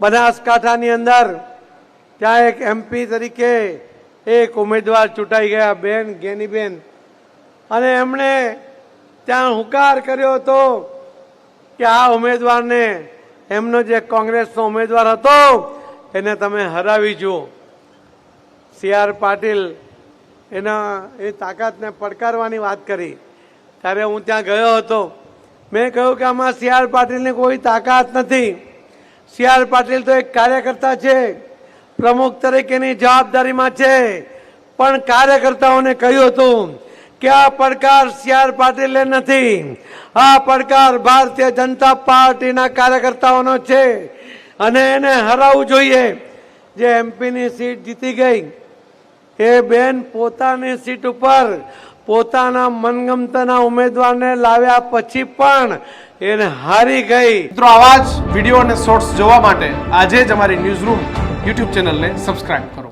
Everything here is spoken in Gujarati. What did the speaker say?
બનાસકાંઠાની અંદર ત્યાં એક એમપી તરીકે એક ઉમેદવાર ચૂંટાઈ ગયા, બેન ગેનીબેન. અને એમણે ત્યાં હુંકાર કર્યો હતો કે આ ઉમેદવારને, એમનો જે કોંગ્રેસનો ઉમેદવાર હતો, એને તમે હરાવી જુઓ. સી આર પાટીલ એના, એ તાકાતને પડકારવાની વાત કરી. ત્યારે હું ત્યાં ગયો હતો. મેં કહ્યું કે આમાં સી આર પાટીલની કોઈ તાકાત નથી. સી આર પાટીલ તો એક કાર્યકર્તા છે, પ્રમુખ તરીકેની જવાબદારીમાં છે. પણ કાર્યકર્તાઓને કહ્યું હતું કે આ પડકાર સી આર પાટીલે નથી. આ પડકાર ભારતીય જનતા પાર્ટીના કાર્યકર્તાઓનો છે. અને એને હરાવવું જોઈએ. જે એમપીની સીટ જીતી ગઈ, એ બેન પોતાની સીટ ઉપર પોતાના મનગમતાના ઉમેદવારને લાવ્યા પછી પણ એને હારી ગઈ. મિત્રો, આવા જ વીડિયો અને શોર્ટ્સ જોવા માટે આજે જ અમારી ન્યૂઝ રૂમ યુટ્યુબ ચેનલને સબસ્ક્રાઇબ કરો.